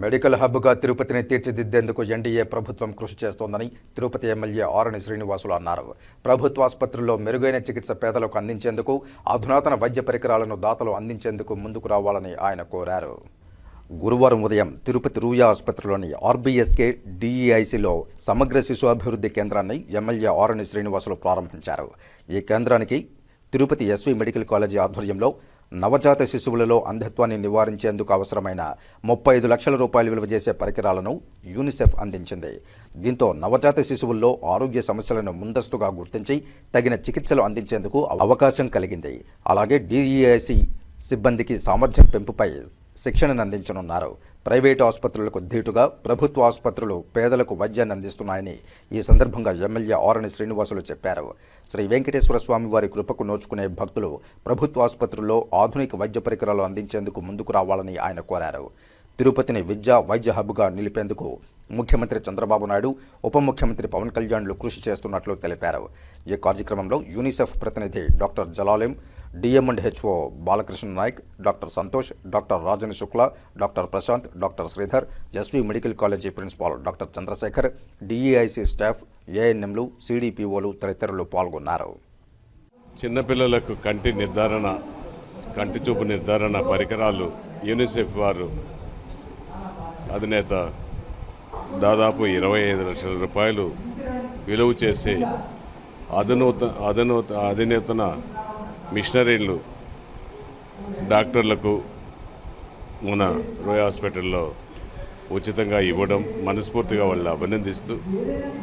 Medical హబ్గా తిరుపతిని తీర్చిదిద్దేందుకు ఎన్డీఏ ప్రభుత్వం కృషి చేస్తోందని తిరుపతి ఎమ్మెల్యే ఆరణి శ్రీనివాసులు అన్నారు. ప్రభుత్వ ఆసుపత్రుల్లో మెరుగైన చికిత్స పేదలకు అందించేందుకు అధునాతన వైద్య పరికరాలను దాతలు అందించేందుకు ముందుకు రావాలని ఆయన కోరారు. గురువారం ఉదయం తిరుపతి రూయా ఆసుపత్రిలోని ఆర్బీఎస్కే డిఈఐసిలో సమగ్ర శిశు అభివృద్ధి కేంద్రాన్ని ఎమ్మెల్యే ఆరణి శ్రీనివాసులు ప్రారంభించారు. ఈ కేంద్రానికి తిరుపతి ఎస్వి మెడికల్ కాలేజీ ఆధ్వర్యంలో నవజాత శిశువులలో అంధత్వాన్ని నివారించేందుకు అవసరమైన ముప్పై ఐదు లక్షల రూపాయలు విలువ చేసే పరికరాలను యూనిసెఫ్ అందించింది. దీంతో నవజాత శిశువుల్లో ఆరోగ్య సమస్యలను ముందస్తుగా గుర్తించి తగిన చికిత్సలు అందించేందుకు అవకాశం కలిగింది. అలాగే డిఈఐసి సిబ్బందికి సామర్థ్యం పెంపుపై శిక్షణను అందించనున్నారు. ప్రైవేటు ఆసుపత్రులకు ధీటుగా ప్రభుత్వ ఆసుపత్రులు పేదలకు వైద్యాన్ని అందిస్తున్నాయని ఈ సందర్భంగా ఎమ్మెల్యే ఆరణి శ్రీనివాసులు చెప్పారు. శ్రీ వెంకటేశ్వర స్వామి వారి కృపకు నోచుకునే భక్తులు ప్రభుత్వ ఆసుపత్రుల్లో ఆధునిక వైద్య పరికరాలు అందించేందుకు ముందుకు రావాలని ఆయన కోరారు. తిరుపతిని విద్యా వైద్య హబ్గా నిలిపేందుకు ముఖ్యమంత్రి చంద్రబాబు నాయుడు ఉప ముఖ్యమంత్రి పవన్ కళ్యాణ్లు కృషి చేస్తున్నట్లు తెలిపారు. ఈ కార్యక్రమంలో యూనిసెఫ్ ప్రతినిధి doctor Jalalim DM and HO Balakrishna Naik doctor Santosh doctor Rajan Shukla doctor Prashant doctor Sridhar SV medical college principal doctor Chandrasekhar DEIC staff ఏఎన్ఎంలు సిడిపిఓలు తదితరులు పాల్గొన్నారు. చిన్నపిల్లలకు కంటి నిర్ధారణ కంటి చూపు నిర్ధారణ పరికరాలు యూనిసెఫ్ వారు అధినేత దాదాపు ఇరవై ఐదు లక్షల రూపాయలు విలువ చేసే అధునూత అధునూత అధినేతన మిషనరీలు డాక్టర్లకు మన రోయ్ హాస్పిటల్లో ఉచితంగా ఇవ్వడం మనస్ఫూర్తిగా వాళ్ళు అభినందిస్తూ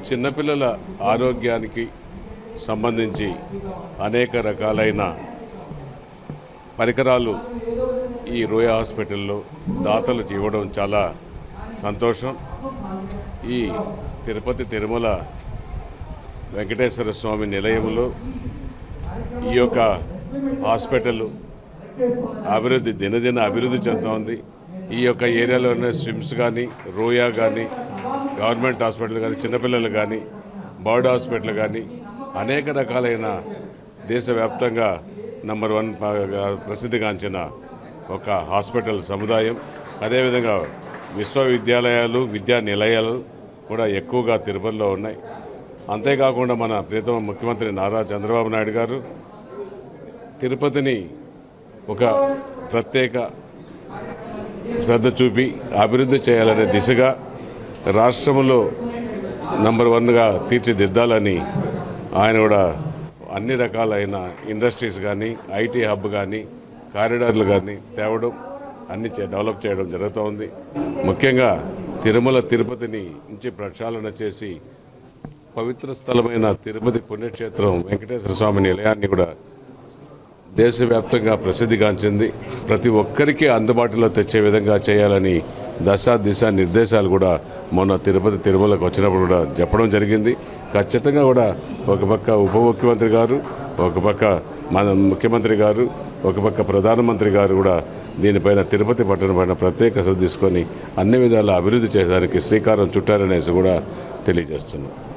చిన్నపిల్లల ఆరోగ్యానికి సంబంధించి అనేక రకాలైన పరికరాలు ఈ రోయా హాస్పిటల్లో దాతలు ఇవ్వడం చాలా సంతోషం. ఈ తిరుపతి తిరుమల వెంకటేశ్వర స్వామి నిలయంలో ఈ యొక్క హాస్పిటల్ అభివృద్ధి దినదిన అభివృద్ధి చెందుతోంది ఈ యొక్క ఏరియాలో ఉన్న స్విమ్స్ కానీ రోయా కానీ గవర్నమెంట్ హాస్పిటల్ కానీ చిన్నపిల్లలు కానీ బర్డ్ హాస్పిటల్ కానీ అనేక రకాలైన దేశవ్యాప్తంగా నంబర్ వన్ ప్రసిద్ధిగాంచిన ఒక హాస్పిటల్ సముదాయం. అదేవిధంగా విశ్వవిద్యాలయాలు విద్యా నిలయాలు కూడా ఎక్కువగా తిరుపతిలో ఉన్నాయి. అంతేకాకుండా మన ప్రీతమ ముఖ్యమంత్రి నారా చంద్రబాబు నాయుడు గారు తిరుపతిని ఒక ప్రత్యేక శ్రద్ధ చూపి అభివృద్ధి చేయాలనే దిశగా రాష్ట్రంలో నంబర్ వన్గా తీర్చిదిద్దాలని ఆయన కూడా అన్ని రకాలైన ఇండస్ట్రీస్ కానీ ఐటీ హబ్ కానీ కారిడార్లు కానీ తేవడం అన్ని డెవలప్ చేయడం జరుగుతోంది. ముఖ్యంగా తిరుమల తిరుపతిని నుంచి ప్రక్షాళన చేసి పవిత్ర స్థలమైన తిరుపతి పుణ్యక్షేత్రం వెంకటేశ్వర స్వామి నిలయాన్ని కూడా దేశవ్యాప్తంగా ప్రసిద్ధిగాంచింది. ప్రతి ఒక్కరికి అందుబాటులో తెచ్చే విధంగా చేయాలని దశ దిశ నిర్దేశాలు కూడా మొన్న తిరుపతి తిరుమలకు వచ్చినప్పుడు కూడా చెప్పడం జరిగింది. ఖచ్చితంగా కూడా ఒక పక్క ఉప ముఖ్యమంత్రి గారు ఒక పక్క మన ముఖ్యమంత్రి గారు ఒక పక్క ప్రధానమంత్రి గారు కూడా దీనిపైన తిరుపతి పట్టణం పైన ప్రత్యేక శ్రద్ధ తీసుకొని అన్ని విధాల అభివృద్ధి చేయడానికి శ్రీకారం చుట్టారనేసి కూడా తెలియజేస్తున్నాం.